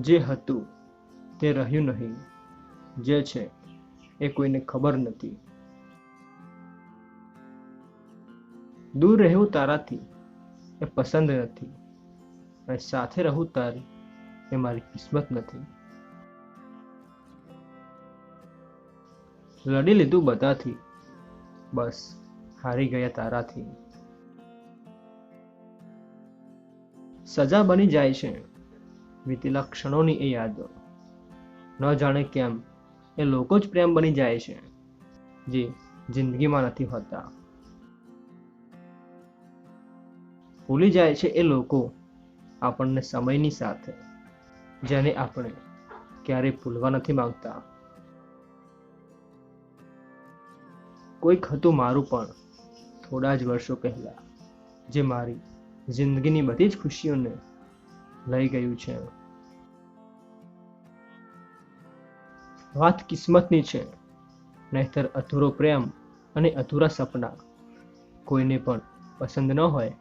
જે હતું તે રહ્યું નહીં, જે છે એ કોઈને ખબર નથી. દૂર રહેવું તારાથી એ પસંદ નથી અને સાથે રહું તારી એ મારી કિસ્મત નથી. લડી લીધું બધાથી, બસ હારી ગયા તારાથી. સજા બની જાય છે. વીતેલા ક્ષણોની એ યાદો ન જાણે કેમ એ લોકો જ પ્રેમ બની જાય છે, જે જિંદગીમાં નથી હોતા. ભૂલી જાય છે એ લોકો આપણને સમયની સાથે, જેને આપણે ક્યારેય ભૂલવા નથી માંગતા. કોઈક હતું મારું પણ થોડા જ વર્ષો પહેલા, જે મારી જિંદગીની બધી જ ખુશીઓને લઈ ગયું છે. વાત કિસ્મતની છે. નહીતર અધૂરો પ્રેમ અને અધૂરા સપના કોઈને પણ પસંદ ન હોય.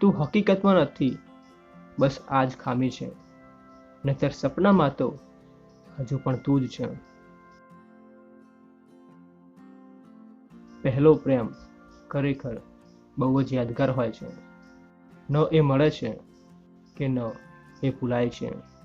તું હકીકતમાં નથી, બસ આ જ ખામી છે. નહીતર સપનામાં તો હજુ પણ તું જ છે. પહેલો પ્રેમ ખરેખર બહુ જ યાદગાર હોય છે. ન એ મળે છે કે ન એ ભૂલાય છે.